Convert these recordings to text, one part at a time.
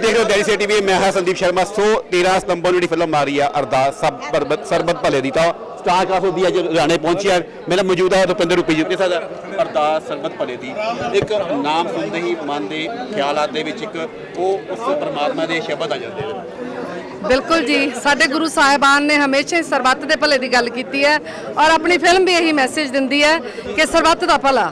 ਦੇਖ ਰਹੇ ਹੋ ਡੈਲੀ ਟੀਵੀ ਮੈਂ ਹਾਂ ਸੰਦੀਪ ਸ਼ਰਮਾ। ਸੋ 13 ਸਤੰਬਰ ਨੂੰ ਜਿਹੜੀ ਫਿਲਮ ਆ ਰਹੀ ਆ, ਅਰਦਾਸ, ਸਭ ਪਰਬਤ ਸਰਬਤ ਭਲੇ ਦੀ ਤਾਂ ਸਟਾਰ ਕਾਸਟ ਹੁੰਦੀ ਹੈ ਜੋ ਲੁਧਿਆਣੇ ਮੇਰਾ ਮੌਜੂਦਾ ਰੁਪਿੰਦਰ ਰੂਪੀ ਜੀ ਕੇ ਸਾਥ ਅਰਦਾਸ, ਸਰਬਤ ਭਲੇ ਦੀ। ਇੱਕ ਨਾਮ ਸੁਣਦੇ ਹੀ ਮਨ ਦੇ ਖਿਆਲਾਂ ਦੇ ਵਿੱਚ ਇੱਕ ਉਹ ਉਸ ਪਰਮਾਤਮਾ ਦੇ ਸ਼ਬਦ ਆ ਜਾਂਦੇ ਨੇ। ਬਿਲਕੁਲ ਜੀ, ਸਾਡੇ ਗੁਰੂ ਸਾਹਿਬਾਨ ਨੇ ਹਮੇਸ਼ਾ ਹੀ ਸਰਬੱਤ ਦੇ ਭਲੇ ਦੀ ਗੱਲ ਕੀਤੀ ਹੈ ਔਰ ਆਪਣੀ ਫਿਲਮ ਵੀ ਇਹੀ ਮੈਸੇਜ ਦਿੰਦੀ ਹੈ ਕਿ ਸਰਬੱਤ ਦਾ ਭਲਾ।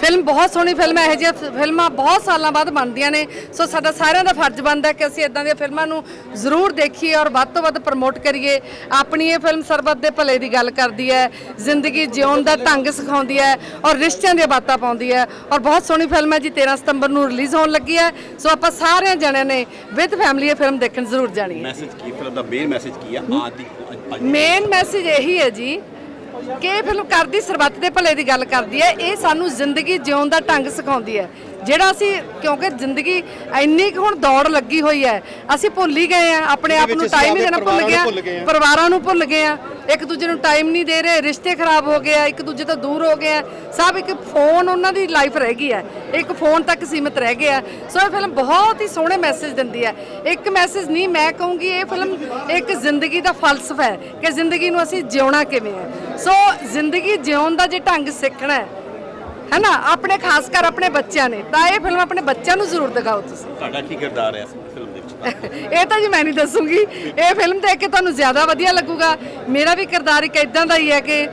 ਫਿਲਮ ਬਹੁਤ ਸੋਹਣੀ ਫਿਲਮ ਹੈ ਇਹ ਜਿਹੀਆਂ ਫਿ- ਫਿਲਮਾਂ ਬਹੁਤ ਸਾਲਾਂ ਬਾਅਦ ਬਣਦੀਆਂ ਨੇ। ਸੋ ਸਾਡਾ ਸਾਰਿਆਂ ਦਾ ਫਰਜ਼ ਬਣਦਾ ਕਿ ਅਸੀਂ ਇਦਾਂ ਦੀਆਂ ਫਿਲਮਾਂ ਨੂੰ ਜ਼ਰੂਰ ਦੇਖੀਏ ਔਰ ਵੱਧ ਤੋਂ ਵੱਧ ਪ੍ਰਮੋਟ ਕਰੀਏ। ਆਪਣੀ ਇਹ ਫਿਲਮ ਸਰਬੱਤ ਦੇ ਭਲੇ ਦੀ ਗੱਲ ਕਰਦੀ ਹੈ ਜ਼ਿੰਦਗੀ ਜਿਉਣ ਦਾ ਢੰਗ ਸਿਖਾਉਂਦੀ ਹੈ ਔਰ ਰਿਸ਼ਤਿਆਂ ਦੀਆਂ ਬਾਤਾਂ ਪਾਉਂਦੀ ਹੈ। ਔਰ ਬਹੁਤ ਸੋਹਣੀ ਫਿਲਮ ਹੈ ਜੀ 13 ਸਤੰਬਰ ਨੂੰ ਰਿਲੀਜ਼ ਹੋਣ ਲੱਗੀ ਹੈ। ਸੋ ਆਪਾਂ ਸਾਰਿਆਂ ਜਣਿਆਂ ਨੇ ਵਿਦ ਫੈਮਿਲੀ ਇਹ ਫਿਲਮ ਦੇਖਣ ਜ਼ਰੂਰ ਜਾਣੀ ਹੈ। ਮੈਸੇਜ ਕੀ ਫਿਲਮ ਦਾ ਮੇਨ ਮੈਸੇਜ ਕੀ ਆ? ਅੱਜ- ਮੇਨ ਮੈਸੇਜ ਇਹੀ ਹੈ ਜੀ ਕਿ ਇਹ ਫਿਲਮ ਕਰਦੀ ਸਰਬੱਤ ਦੇ ਭਲੇ ਦੀ ਗੱਲ ਕਰਦੀ ਹੈ ਇਹ ਸਾਨੂੰ ਜ਼ਿੰਦਗੀ ਜਿਉਣ ਦਾ ਢੰਗ ਸਿਖਾਉਂਦੀ ਹੈ। ਜਿਹੜਾ ਅਸੀਂ ਕਿਉਂਕਿ ਜ਼ਿੰਦਗੀ ਇੰਨੀ ਕੁ ਹੁਣ ਦੌੜ ਲੱਗੀ ਹੋਈ ਹੈ ਅਸੀਂ ਭੁੱਲ ਹੀ ਗਏ ਆ ਆਪਣੇ ਆਪ ਨੂੰ ਟਾਈਮ ਹੀ ਦੇਣਾ ਭੁੱਲ ਗਏ ਆ ਪਰਿਵਾਰਾਂ ਨੂੰ ਭੁੱਲ ਗਏ ਆ ਇੱਕ ਦੂਜੇ ਨੂੰ ਟਾਈਮ ਨਹੀਂ ਦੇ ਰਹੇ ਰਿਸ਼ਤੇ ਖਰਾਬ ਹੋ ਗਏ ਆ ਇੱਕ ਦੂਜੇ ਤੋਂ ਦੂਰ ਹੋ ਗਏ ਆ। ਸਭ ਇੱਕ ਫੋਨ ਉਹਨਾਂ ਦੀ ਲਾਈਫ ਰਹਿ ਗਈ ਹੈ। ਇੱਕ ਫੋਨ ਤੱਕ ਸੀਮਿਤ ਰਹਿ ਗਏ ਆ ਸੋ ਇਹ ਫਿਲਮ ਬਹੁਤ ਹੀ ਸੋਹਣੇ ਮੈਸੇਜ ਦਿੰਦੀ ਹੈ। ਇੱਕ ਮੈਸੇਜ ਨਹੀਂ ਮੈਂ ਕਹੂੰਗੀ ਇਹ ਫਿਲਮ ਇੱਕ ਜ਼ਿੰਦਗੀ ਦਾ ਫਲਸਫਾ ਹੈ ਕਿ ਜ਼ਿੰਦਗੀ ਨੂੰ ਅਸੀਂ ਜਿਉਣਾ ਕਿਵੇਂ ਹੈ। ਸੋ ਜ਼ਿੰਦਗੀ ਜਿਉਣ ਦਾ ਜੇ ਢੰਗ ਸਿੱਖਣਾ ਹੈ ਹੈਨਾ ਆਪਣੇ ਖਾਸ ਕਰ ਆਪਣੇ ਬੱਚਿਆਂ ਨੇ ਤਾਂ ਇਹ ਫਿਲਮ ਆਪਣੇ ਬੱਚਿਆਂ ਨੂੰ ਜ਼ਰੂਰ ਦਿਖਾਓ ਤੁਸੀਂ। ਤੁਹਾਡਾ ਕੀ ਕਿਰਦਾਰ ਹੈ ਇਸ ਫਿਲਮ ਦੇ ਵਿੱਚ? ਇਹ ਤਾਂ ਜੀ ਮੈਂ ਨਹੀਂ ਦੱਸੂਗੀ। ਇਹ ਫਿਲਮ ਦੇਖ ਕੇ ਤੁਹਾਨੂੰ ਜ਼ਿਆਦਾ ਵਧੀਆ ਲੱਗੂਗਾ। ਮੇਰਾ ਵੀ ਕਿਰਦਾਰ ਇੱਕ ਇਦਾਂ ਦਾ ਹੀ ਹੈ ਕਿ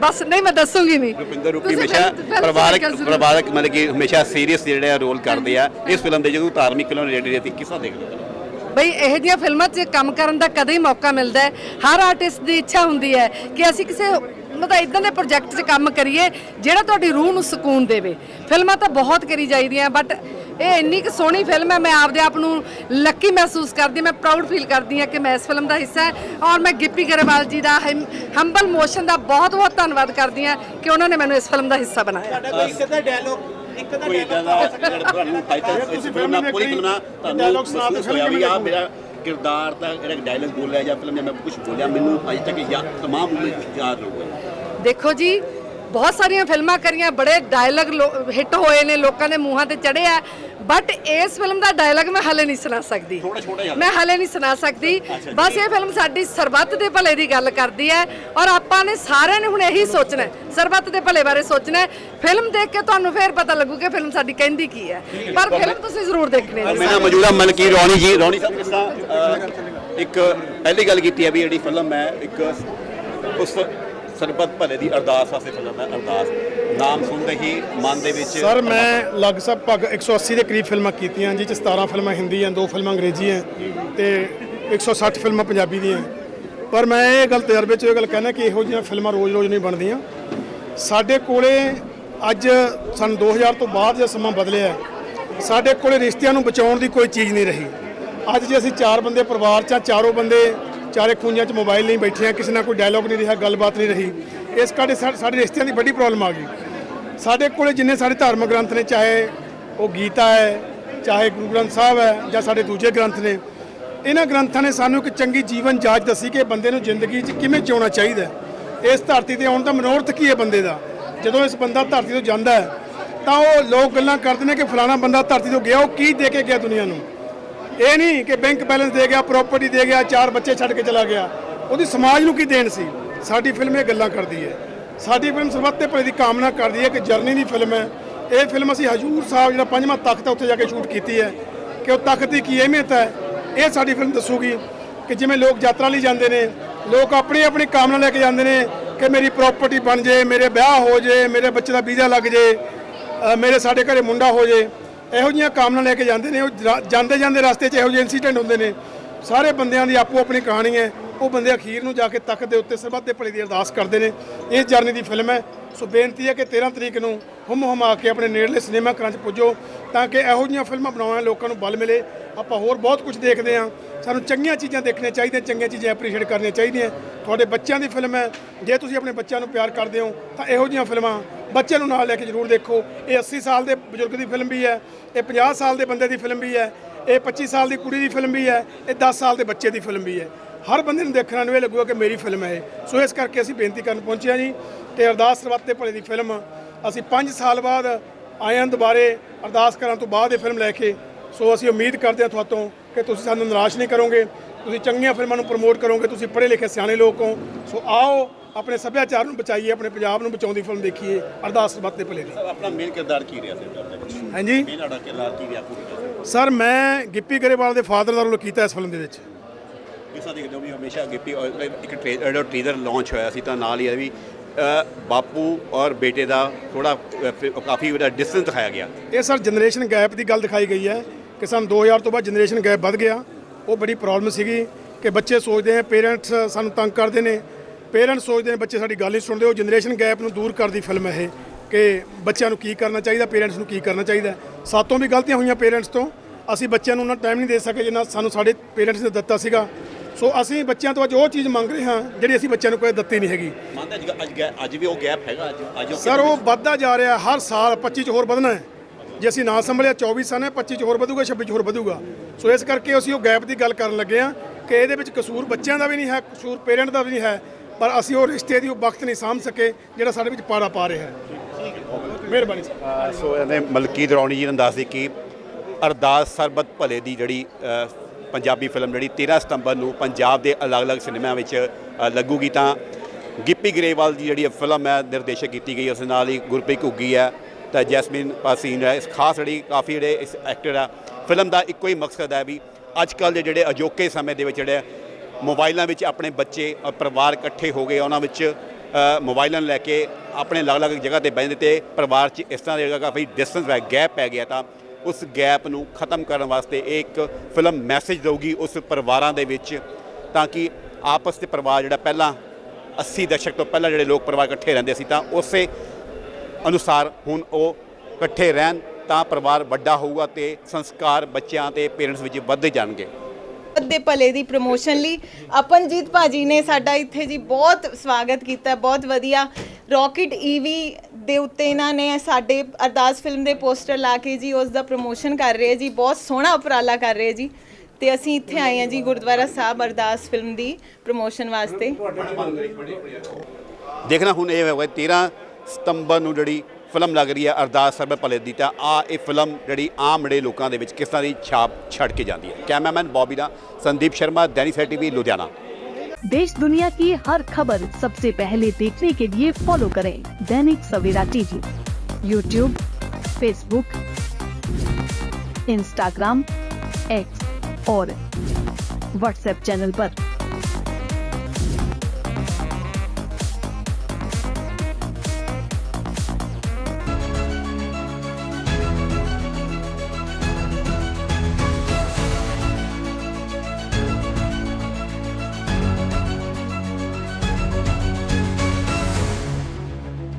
ਬਸ ਨਹੀਂ ਮੈਂ ਦੱਸੂਗੀ ਨਹੀਂ। ਰੁਪਿੰਦਰ ਰੂਪੀ ਹਮੇਸ਼ਾ ਪਰਿਵਾਰਕ। ਪਰਿਵਾਰਕ ਮਤਲਬ ਕਿ ਹਮੇਸ਼ਾ ਸੀਰੀਅਸ ਜਿਹੜੇ ਰੋਲ ਕਰਦੇ ਆ। ਇਸ ਫਿਲਮ ਦੇ ਜਦੋਂ ਧਾਰਮਿਕ ਫਿਲਮ ਰਿਲੇਟਡ ਹੈ ਕਿਸਾ ਦੇਖਦੇ ਹੋ? ਬਈ ਇਹੋ ਜਿਹੀਆਂ ਫਿਲਮਾਂ 'ਚ ਕੰਮ ਕਰਨ ਦਾ ਕਦੇ ਹੀ ਮੌਕਾ ਮਿਲਦਾ ਹੈ। ਹਰ ਆਰਟਿਸਟ ਦੀ ਇੱਛਾ ਹੁੰਦੀ ਹੈ ਕਿ ਅਸੀਂ ਕਿਸੇ ਮਤਲਬ ਇਦਾਂ ਦੇ ਪ੍ਰੋਜੈਕਟ 'ਚ ਕੰਮ ਕਰੀਏ ਜਿਹੜਾ ਤੁਹਾਡੀ ਰੂਹ ਨੂੰ ਸਕੂਨ ਦੇਵੇ। ਫਿਲਮਾਂ ਤਾਂ ਬਹੁਤ ਕਰੀ ਜਾਈਦੀਆਂ ਬਟ ਇਹ ਇੰਨੀ ਕੁ ਸੋਹਣੀ ਫਿਲਮ ਹੈ, ਮੈਂ ਆਪਦੇ ਆਪ ਨੂੰ ਲੱਕੀ ਮਹਿਸੂਸ ਕਰਦੀ, ਮੈਂ ਪ੍ਰਾਊਡ ਫੀਲ ਕਰਦੀ ਹਾਂ ਕਿ ਮੈਂ ਇਸ ਫਿਲਮ ਦਾ ਹਿੱਸਾ ਹਾਂ ਔਰ ਮੈਂ ਗਿੱਪੀ ਗਰੇਵਾਲ ਜੀ ਦਾ ਹੰਬਲ ਮੋਸ਼ਨ ਦਾ ਬਹੁਤ ਬਹੁਤ ਧੰਨਵਾਦ ਕਰਦੀ ਹਾਂ ਕਿ ਉਹਨਾਂ ਨੇ ਮੈਨੂੰ ਇਸ ਫਿਲਮ ਦਾ ਹਿੱਸਾ ਬਣਾਇਆ। ਤੁਹਾਡਾ ਕੋਈ ਇੱਕ ਡਾਇਲੋਗ ਕੋਈ ਇਦਾਂ ਦਾ ਜਿਹੜਾ ਤੁਹਾਨੂੰ ਟਾਈਟਲ ਫਿਲਮ ਨਾਲ ਪੂਰੀ ਫਿਲਮ ਨਾਲ ਤੁਹਾਨੂੰ ਮਹਿਸੂਸ ਹੋਇਆ ਵੀ ਆ ਮੇਰਾ ਕਿਰਦਾਰ ਦਾ ਜਿਹੜਾ ਡਾਇਲੌਗ ਬੋਲਿਆ ਜਾਂ ਫਿਲਮ ਮੈਂ ਕੁਝ ਬੋਲਿਆ ਮੈਨੂੰ ਅਜੇ ਤੱਕ ਯਾਦ ਤਮਾਮ ਯਾਦ ਰਹੂਗਾ ਦੇਖੋ ਜੀ ਬਹੁਤ ਸਾਰੀਆਂ ਫਿਲਮਾਂ ਕਰੀਆਂ ਬੜੇ ਡਾਇਲੌਗ ਹਿੱਟ ਹੋਏ ਨੇ ਲੋਕਾਂ ਦੇ ਮੂੰਹਾਂ ਤੇ ਚੜੇ ਆ। ਬਟ ਇਸ ਫਿਲਮ ਦਾ ਡਾਇਲੌਗ ਮੈਂ ਹਲੇ ਨਹੀਂ ਸੁਣਾ ਸਕਦੀ। ਮੈਂ ਹਲੇ ਨਹੀਂ ਸੁਣਾ ਸਕਦੀ। ਬਸ ਇਹ ਫਿਲਮ ਸਾਡੀ ਸਰਬੱਤ ਦੇ ਭਲੇ ਦੀ ਗੱਲ ਕਰਦੀ ਹੈ ਔਰ ਆਪਾਂ ਨੇ ਸਾਰਿਆਂ ਨੇ ਹੁਣ ਇਹੀ ਸੋਚਣਾ ਹੈ। ਸਰਬੱਤ ਦੇ ਭਲੇ ਬਾਰੇ ਸੋਚਣਾ ਹੈ। ਫਿਲਮ ਦੇਖ ਕੇ ਤੁਹਾਨੂੰ ਫੇਰ ਪਤਾ ਲੱਗੂ ਕਿ ਫਿਲਮ ਸਾਡੀ ਕਹਿੰਦੀ ਕੀ ਹੈ। ਪਰ ਫਿਲਮ ਤੁਸੀਂ ਜ਼ਰੂਰ ਦੇਖਣੀ ਹੈ। ਜੀ ਮੇਰਾ ਮੌਜੂਦਾ ਮਲਕੀ ਰੌਣੀ ਜੀ ਰੌਣੀ ਸਾਹਿਬ। ਜਿਸ ਤਰ੍ਹਾਂ ਇੱਕ ਪਹਿਲੀ ਗੱਲ ਕੀਤੀ ਹੈ ਵੀ ਜਿਹੜੀ ਫਿਲਮ ਹੈ ਇੱਕ ਉਸ ਸਰਬਤ ਭਲੇ ਦੀ ਅਰਦਾਸ ਵਾਸਤੇ ਫਿਲਮ ਹੈ ਅਰਦਾਸ। ਨਾਮ ਸੁਣਦੇ ਹੀ ਮਨ ਦੇ ਵਿੱਚ ਸਰ ਮੈਂ ਲਗਭਗ 180 ਦੇ ਕਰੀਬ ਫਿਲਮਾਂ ਕੀਤੀਆਂ ਜਿਹ ਚ 17 ਫਿਲਮਾਂ ਹਿੰਦੀ ਹਨ ਦੋ ਫਿਲਮਾਂ ਅੰਗਰੇਜ਼ੀ ਹੈ ਤੇ 160 ਫਿਲਮਾਂ ਪੰਜਾਬੀ ਦੀਆਂ। ਪਰ ਮੈਂ ਇਹ ਗੱਲ ਤਜਰਬੇ ਚ ਇਹ ਗੱਲ ਕਹਿਣਾ ਕਿ ਇਹੋ ਜਿਹੀਆਂ ਫਿਲਮਾਂ ਰੋਜ਼-ਰੋਜ਼ ਨਹੀਂ ਬਣਦੀਆਂ। ਸਾਡੇ ਕੋਲੇ ਅੱਜ ਸਨ 2000 ਤੋਂ ਬਾਅਦ ਜੇ ਸਮਾਂ ਬਦਲਿਆ ਸਾਡੇ ਕੋਲੇ ਰਿਸ਼ਤਿਆਂ ਨੂੰ ਬਚਾਉਣ ਦੀ ਕੋਈ ਚੀਜ਼ ਨਹੀਂ ਰਹੀ। ਅੱਜ ਜੇ ਅਸੀਂ ਚਾਰ ਬੰਦੇ ਪਰਿਵਾਰ ਚ ਆ, ਚਾਰੋਂ ਬੰਦੇ ਚਾਰੇ ਖੂੰਜਾਂ 'ਚ ਮੋਬਾਈਲ ਨਹੀਂ ਬੈਠੇ ਆ ਕਿਸੇ ਨਾਲ ਕੋਈ ਡਾਇਲੋਗ ਨਹੀਂ ਰਿਹਾ, ਗੱਲਬਾਤ ਨਹੀਂ ਰਹੀ। ਇਸ ਕਰਕੇ ਸਾ- ਸਾਡੇ ਰਿਸ਼ਤਿਆਂ ਦੀ ਵੱਡੀ ਪ੍ਰੋਬਲਮ ਆ ਗਈ। ਸਾਡੇ ਕੋਲੇ ਜਿੰਨੇ ਸਾਡੇ ਧਾਰਮਿਕ ਗ੍ਰੰਥ ਨੇ, ਚਾਹੇ ਉਹ ਗੀਤਾ ਹੈ, ਚਾਹੇ ਗੁਰੂ ਗ੍ਰੰਥ ਸਾਹਿਬ ਹੈ, ਜਾਂ ਸਾਡੇ ਦੂਜੇ ਗ੍ਰੰਥ ਨੇ, ਇਹਨਾਂ ਗ੍ਰੰਥਾਂ ਨੇ ਸਾਨੂੰ ਇੱਕ ਚੰਗੀ ਜੀਵਨ ਜਾਚ ਦੱਸੀ ਕਿ ਬੰਦੇ ਨੂੰ ਜ਼ਿੰਦਗੀ 'ਚ ਕਿਵੇਂ ਜਿਉਣਾ ਚਾਹੀਦਾ ਇਸ ਧਰਤੀ ਤੇ ਆਉਣ ਦਾ ਮਨੋਰਥ ਕੀ ਹੈ ਬੰਦੇ ਦਾ? ਜਦੋਂ ਇਸ ਬੰਦਾ ਧਰਤੀ ਤੋਂ ਜਾਂਦਾ ਹੈ, ਤਾਂ ਉਹ ਲੋਕ ਗੱਲਾਂ ਕਰਦੇ ਨੇ ਕਿ ਫਲਾਣਾ ਬੰਦਾ ਧਰਤੀ ਤੋਂ ਗਿਆ, ਉਹ ਕੀ ਦੇ ਕੇ ਗਿਆ ਦੁਨੀਆ ਨੂੰ? ਇਹ ਨਹੀਂ ਕਿ ਬੈਂਕ ਬੈਲੈਂਸ ਦੇ ਗਿਆ ਪ੍ਰਾਪਰਟੀ ਦੇ ਗਿਆ, ਚਾਰ ਬੱਚੇ ਛੱਡ ਕੇ ਚਲਾ ਗਿਆ। ਉਹਦੀ ਸਮਾਜ ਨੂੰ ਕੀ ਦੇਣ ਸੀ? ਸਾਡੀ ਫਿਲਮ ਇਹ ਗੱਲਾਂ ਕਰਦੀ ਹੈ। ਸਾਡੀ ਫਿਲਮ ਸਰਬੱਤ 'ਤੇ ਭਲੇ ਦੀ ਕਾਮਨਾ ਕਰਦੀ ਹੈ ਕਿ ਜਰਨੀ ਦੀ ਫਿਲਮ ਹੈ। ਇਹ ਫਿਲਮ ਅਸੀਂ ਹਜੂਰ ਸਾਹਿਬ ਜਿਹੜਾ ਪੰਜਵਾਂ ਤਖਤ ਹੈ, ਉੱਥੇ ਜਾ ਕੇ ਸ਼ੂਟ ਕੀਤੀ ਹੈ ਕਿ ਉਹ ਤਖਤ ਦੀ ਕੀ ਅਹਿਮੀਅਤ ਹੈ? ਇਹ ਸਾਡੀ ਫਿਲਮ ਦੱਸੂਗੀ ਕਿ ਜਿਵੇਂ ਲੋਕ ਯਾਤਰਾ ਲਈ ਜਾਂਦੇ ਨੇ, ਲੋਕ ਆਪਣੀ ਆਪਣੀ ਕਾਮਨਾ ਲੈ ਕੇ ਜਾਂਦੇ ਨੇ ਕਿ ਮੇਰੀ ਪ੍ਰਾਪਰਟੀ ਬਣ ਜੇ, ਮੇਰੇ ਵਿਆਹ ਹੋ ਜੇ, ਮੇਰੇ ਬੱਚੇ ਦਾ ਵੀਜ਼ਾ ਲੱਗ ਜੇ ਮੇਰੇ ਸਾਡੇ ਘਰੇ ਮੁੰਡਾ ਹੋ ਜੇ। ਇਹੋ ਜਿਹੀਆਂ ਕਾਮਨਾ ਲੈ ਕੇ ਜਾਂਦੇ ਨੇ, ਉਹ ਰਾ- ਜਾਂਦੇ ਜਾਂਦੇ ਰਸਤੇ 'ਚ ਇਹੋ ਜਿਹੇ ਇਨਸੀਡੈਂਟ ਹੁੰਦੇ ਨੇ। ਸਾਰੇ ਬੰਦਿਆਂ ਦੀ ਆਪੋ ਆਪਣੀ ਕਹਾਣੀ ਹੈ, ਉਹ ਬੰਦੇ ਅਖੀਰ ਨੂੰ ਜਾ ਕੇ ਤਖਤ ਦੇ ਉੱਤੇ ਸਰਬੱਤ ਦੇ ਭਲੇ ਦੀ ਅਰਦਾਸ ਕਰਦੇ ਨੇ। ਇਹ ਜਰਨੀ ਦੀ ਫਿਲਮ ਹੈ। ਸੋ ਬੇਨਤੀ ਹੈ ਕਿ 13 ਤਰੀਕ ਨੂੰ ਹੁਮ ਆ ਕੇ ਆਪਣੇ ਨੇੜਲੇ ਸਿਨੇਮਾ ਘਰਾਂ 'ਚ ਪੁੱਜੋ, ਤਾਂ ਕਿ ਇਹੋ ਜਿਹੀਆਂ ਫਿਲਮਾਂ ਬਣਾਉਣ ਲੋਕਾਂ ਨੂੰ ਬਲ ਮਿਲੇ। ਆਪਾਂ ਹੋਰ ਬਹੁਤ ਕੁਝ ਦੇਖਦੇ ਹਾਂ। ਸਾਨੂੰ ਚੰਗੀਆਂ ਚੀਜ਼ਾਂ ਦੇਖਣੀਆਂ ਚਾਹੀਦੀਆਂ, ਚੰਗੀਆਂ ਚੀਜ਼ਾਂ ਐਪਰੀਸ਼ੀਏਟ ਕਰਨੀਆਂ ਚਾਹੀਦੀਆਂ। ਤੁਹਾਡੇ ਬੱਚਿਆਂ ਦੀ ਫਿਲਮ ਹੈ। ਜੇ ਤੁਸੀਂ ਆਪਣੇ ਬੱਚਿਆਂ ਨੂੰ ਪਿਆਰ ਕਰਦੇ ਹੋ, ਤਾਂ ਇਹੋ ਜਿਹੀਆਂ ਫਿਲਮਾਂ ਬੱਚਿਆਂ ਨੂੰ ਨਾਲ ਲੈ ਕੇ ਜ਼ਰੂਰ ਦੇਖੋ। ਇਹ 80 ਸਾਲ ਦੇ ਬਜ਼ੁਰਗ ਦੀ ਫਿਲਮ ਵੀ ਹੈ, ਇਹ 50 ਸਾਲ ਦੇ ਬੰਦੇ ਦੀ ਫਿਲਮ ਵੀ ਹੈ, ਇਹ 25 ਸਾਲ ਦੀ ਕੁੜੀ ਦੀ ਫਿਲਮ ਵੀ ਹੈ, ਇਹ 10 ਸਾਲ ਦੇ ਬੱਚੇ ਦੀ ਫਿਲਮ ਵੀ ਹੈ। ਹਰ ਬੰਦੇ ਨੂੰ ਦੇਖਣ ਨੂੰ ਇਹ ਲੱਗੂਗਾ ਕਿ ਮੇਰੀ ਫਿਲਮ ਹੈ ਇਹ। ਸੋ ਇਸ ਕਰਕੇ ਅਸੀਂ ਬੇਨਤੀ ਕਰਨ ਪਹੁੰਚੇ ਹਾਂ ਜੀ ਤੇ ਅਰਦਾਸ ਸਰਬੱਤ ਦੇ ਭਲੇ ਦੀ ਫਿਲਮ ਅਸੀਂ 5 ਸਾਲ ਬਾਅਦ ਆਏ ਹਾਂ ਦੁਬਾਰੇ, ਅਰਦਾਸ ਕਰਨ ਤੋਂ ਬਾਅਦ ਇਹ ਫਿਲਮ ਲੈ ਕੇ। ਸੋ ਅਸੀਂ ਉਮੀਦ ਕਰਦੇ ਹਾਂ ਤੁਹਾਤੋਂ ਕਿ ਤੁਸੀਂ ਸਾਨੂੰ ਨਿਰਾਸ਼ ਨਹੀਂ ਕਰੋਗੇ। ਤੁਸੀਂ ਚੰਗੀਆਂ ਫਿਲਮਾਂ ਨੂੰ ਪ੍ਰਮੋਟ ਕਰੋਗੇ ਤੁਸੀਂ ਪੜ੍ਹੇ ਲਿਖੇ ਸਿਆਣੇ ਲੋਕ ਹੋ। ਸੋ ਆਓ ਆਪਣੇ ਸੱਭਿਆਚਾਰ ਨੂੰ ਬਚਾਈਏ ਆਪਣੇ ਪੰਜਾਬ ਨੂੰ ਬਚਾਉਂਦੀ ਫਿਲਮ ਦੇਖੀਏ ਅਰਦਾਸ ਸਰਬੱਤ ਦੇ ਭਲੇ ਦੀ। ਆਪਣਾ ਮੇਨ ਕਿਰਦਾਰ ਕੀ ਰਿਹਾ ਸੀ ਫਿਲਮ ਦੇ ਵਿੱਚ? ਹਾਂਜੀ? ਮੇਨ ਸਾਡਾ ਕਿਰਦਾਰ ਕੀ ਰਿਹਾ ਪੂਰੀ ਸਰ ਮੈਂ ਗਿੱਪੀ ਗਰੇਵਾਲ ਦੇ ਫਾਦਰ ਦਾ ਰੋਲ ਕੀਤਾ ਇਸ ਫਿਲਮ ਦੇ ਵਿੱਚ। ਕਿਸਾ ਦੇਖਦੇ ਹੋ ਵੀ ਹਮੇਸ਼ਾ ਗਿੱਪੀ ਇੱਕ ਟ੍ਰੇਲਰ ਟੀਜ਼ਰ ਲਾਂਚ ਹੋਇਆ ਸੀ ਤਾਂ ਨਾਲ ਹੀ ਇਹ ਵੀ ਬਾਪੂ ਔਰ ਬੇਟੇ ਦਾ ਥੋੜਾ ਕਾਫੀ ਵੱਡਾ ਡਿਸਟੈਂਸ ਦਿਖਾਇਆ ਗਿਆ। ਇਹ ਸਰ ਜਨਰੇਸ਼ਨ ਗੈਪ ਦੀ ਗੱਲ ਦਿਖਾਈ ਗਈ ਹੈ ਕਿ ਸਾਨੂੰ 2000 ਤੋਂ ਬਾਅਦ ਜਨਰੇਸ਼ਨ ਗੈਪ ਵੱਧ ਗਿਆ। ਉਹ ਬੜੀ ਪ੍ਰੋਬਲਮ ਸੀਗੀ ਕਿ ਬੱਚੇ ਸੋਚਦੇ ਆ ਪੇਰੈਂਟਸ ਸਾਨੂੰ ਤੰਗ ਕਰਦੇ ਨੇ। ਪੇਰੈਂਟਸ ਸੋਚਦੇ ਨੇ ਬੱਚੇ ਸਾਡੀ ਗੱਲ ਨਹੀਂ ਸੁਣਦੇ। ਉਹ ਜਨਰੇਸ਼ਨ ਗੈਪ ਨੂੰ ਦੂਰ ਕਰਦੀ ਫਿਲਮ ਹੈ ਇਹ ਕਿ ਬੱਚਿਆਂ ਨੂੰ ਕੀ ਕਰਨਾ ਚਾਹੀਦਾ ਪੇਰੈਂਟਸ ਨੂੰ ਕੀ ਕਰਨਾ ਚਾਹੀਦਾ। ਸਾਤੋਂ ਵੀ ਗਲਤੀਆਂ ਹੋਈਆਂ ਪੇਰੈਂਟਸ ਤੋਂ। ਅਸੀਂ ਬੱਚਿਆਂ ਨੂੰ ਉਹਨਾਂ ਟਾਈਮ ਨਹੀਂ ਦੇ ਸਕੇ ਜਿੰਨਾ ਸਾਨੂੰ ਸਾਡੇ ਪੇਰੈਂਟਸ ਨੇ ਦਿੱਤਾ ਸੀਗਾ। ਸੋ ਅਸੀਂ ਬੱਚਿਆਂ ਤੋਂ ਅੱਜ ਉਹ ਚੀਜ਼ ਮੰਗ ਰਹੇ ਹਾਂ ਜਿਹੜੀ ਅਸੀਂ ਬੱਚਿਆਂ ਨੂੰ ਕੋਈ ਦਿੱਤੀ ਨਹੀਂ ਹੈਗੀ। ਮੰਨਦਾ ਅੱਜ ਅੱਜ ਵੀ ਉਹ ਗੈਪ ਹੈਗਾ ਅੱਜ ਅੱਜ ਸਰ ਉਹ ਵੱਧਦਾ ਜਾ ਰਿਹਾ ਹਰ ਸਾਲ 25 ਚ ਹੋਰ ਵਧਣਾ ਹੈ। ਜੇ ਅਸੀਂ ਨਾ ਸੰਭਲਿਆ 24 ਸਨ ਹੈ 25 ਚ ਹੋਰ ਵਧੂਗਾ 26 ਚ ਹੋਰ ਵਧੂਗਾ। ਸੋ ਇਸ ਕਰਕੇ ਅਸੀਂ ਉਹ ਗੈਪ ਦੀ ਗੱਲ ਕਰਨ ਲੱਗੇ ਆ ਕਿ ਇਹਦੇ ਵਿੱਚ ਕਸੂਰ ਬੱਚਿਆਂ ਦਾ ਵੀ ਨਹੀਂ ਹੈ, ਕਸੂਰ ਪੇਰੈਂਟ ਦਾ ਵੀ ਨਹੀਂ ਹੈ, ਪਰ ਅਸੀਂ ਉਹ ਰਿਸ਼ਤੇ ਦੀ ਉਹ ਵਕਤ ਨਹੀਂ ਸਾਂਭ ਸਕੇ, ਜਿਹੜਾ ਸਾਡੇ ਵਿੱਚ ਪਾੜਾ ਪਾ ਰਿਹਾ ਹੈ। ਮਿਹਰਬਾਨੀ ਸੋ ਇਹਨੇ ਮਲਕੀਤ ਦਰੌਣੀ ਜੀ ਨੇ ਦੱਸਦੀ ਕਿ ਅਰਦਾਸ ਸਰਬਤ ਭਲੇ ਦੀ ਜਿਹੜੀ ਪੰਜਾਬੀ ਫਿਲਮ ਜਿਹੜੀ 13 ਸਤੰਬਰ ਨੂੰ ਪੰਜਾਬ ਦੇ ਅਲੱਗ-ਅਲੱਗ ਸਿਨੇਮਿਆਂ ਵਿੱਚ ਲੱਗੂਗੀ ਤਾਂ ਗਿੱਪੀ ਗਰੇਵਾਲ ਦੀ ਜਿਹੜੀ ਫਿਲਮ ਹੈ, ਨਿਰਦੇਸ਼ਕ ਕੀਤੀ ਗਈ ਉਸ ਨਾਲ ਹੀ ਗੁਰਪ੍ਰੀਤ ਘੁੱਗੀ ਹੈ। ਤਾਂ ਜੈਸਮੀਨ ਪਾਸੀਨ ਹੈ। ਇਸ ਖਾਸ ਜਿਹੜੀ ਕਾਫੀ ਜਿਹੜੇ ਇਸ ਐਕਟਰ ਆ ਫਿਲਮ ਦਾ ਇੱਕੋ ਹੀ ਮਕਸਦ ਹੈ ਵੀ ਅੱਜ ਕੱਲ੍ਹ ਦੇ ਜਿਹੜੇ ਅਜੋਕੇ ਸਮੇਂ ਦੇ ਵਿੱਚ ਜਿਹੜੇ ਮੋਬਾਈਲਾਂ ਵਿੱਚ ਆਪਣੇ ਬੱਚੇ ਔਰ ਪਰਿਵਾਰ ਇਕੱਠੇ ਹੋ ਗਏ, ਉਹਨਾਂ ਵਿੱਚ ਮੋਬਾਈਲਾਂ ਨੂੰ ਲੈ ਕੇ ਆਪਣੇ ਅਲੱਗ-ਅਲੱਗ ਜਗ੍ਹਾ ਤੇ ਬਹਿੰਦੇ ਤੇ ਪਰਿਵਾਰ 'ਚ ਇਸ ਤਰ੍ਹਾਂ ਦਾ ਕਾਫੀ ਡਿਸਟੈਂਸ ਹੈ ਗੈਪ ਪੈ ਗਿਆ ਤਾਂ ਉਸ ਗੈਪ ਨੂੰ ਖਤਮ ਕਰਨ ਵਾਸਤੇ ਇਹ ਇੱਕ ਫਿਲਮ ਮੈਸੇਜ ਦੇਊਗੀ ਉਸ ਪਰਿਵਾਰਾਂ ਦੇ ਵਿੱਚ ਤਾਂ ਕਿ ਆਪਸ ਦੇ ਪਰਿਵਾਰ ਜਿਹੜਾ ਪਹਿਲਾਂ 80 ਦਸ਼ਕ ਤੋਂ ਪਹਿਲਾਂ ਜਿਹੜੇ ਲੋਕ ਪਰਿਵਾਰ ਇਕੱਠੇ ਰਹਿੰਦੇ ਸੀ ਤਾਂ ਉਸੇ ਅਨੁਸਾਰ ਹੁਣ ਉਹ ਇਕੱਠੇ ਰਹਿਣ ਤਾਂ ਪਰਿਵਾਰ ਵੱਡਾ ਹੋਊਗਾ ਤੇ ਸੰਸਕਾਰ ਬੱਚਿਆਂ ਤੇ ਪੇਰੈਂਟਸ ਵਿੱਚ ਵੱਧਦੇ ਜਾਣਗੇ। ਦੇ ਭਲੇ ਦੀ ਪ੍ਰੋਮੋਸ਼ਨ ਲਈ ਅਪਨਜੀਤ ਭਾਜੀ ਨੇ ਸਾਡਾ ਇੱਥੇ ਜੀ ਬਹੁਤ ਸਵਾਗਤ ਕੀਤਾ ਬਹੁਤ ਵਧੀਆ। ਰਾਕਟ ਈਵੀ ਦੇ ਉੱਤੇ ਇਹਨਾਂ ਨੇ ਸਾਡੇ ਅਰਦਾਸ ਫਿਲਮ ਦੇ ਪੋਸਟਰ ਲਾ ਕੇ ਜੀ ਉਸ ਦਾ ਪ੍ਰੋਮੋਸ਼ਨ ਕਰ ਰਹੇ ਜੀ ਬਹੁਤ ਸੋਹਣਾ ਉਪਰਾਲਾ ਕਰ ਰਹੇ ਜੀ। ਤੇ ਅਸੀਂ ਇੱਥੇ ਆਏ ਹਾਂ ਜੀ ਗੁਰਦੁਆਰਾ ਸਾਹਿਬ ਅਰਦਾਸ ਫਿਲਮ ਦੀ ਪ੍ਰੋਮੋਸ਼ਨ ਵਾਸਤੇ। ਦੇਖਣਾ ਹੁਣ ਇਹ 13 ਸਤੰਬਰ ਨੂੰ ਜਿਹੜੀ ਫਿਲਮ ਲੱਗ ਰਹੀ ਹੈ ਅਰਦਾਸ ਸਰਬ ਭਲੇ ਦੀ ਤਾਂ ਆ ਇਹ ਫਿਲਮ ਜਿਹੜੀ ਆਮ ਜਿਹੜੇ ਲੋਕਾਂ ਦੇ ਵਿੱਚ ਕਿਸ ਤਰ੍ਹਾਂ ਦੀ ਛਾਪ ਛੱਡ ਕੇ ਜਾਂਦੀ ਹੈ ਕੈਮਰਾਮੈਨ ਬੌਬੀ ਦਾ ਸੰਦੀਪ ਸ਼ਰਮਾ ਦੈਨਿਕ ਸੈਟ ਟੀਵੀ ਲੁਧਿਆਣਾ देश दुनिया की हर खबर सबसे पहले देखने के लिए फॉलो करें Dainik Savera TV YouTube Facebook Instagram X और व्हाट्सएप चैनल पर।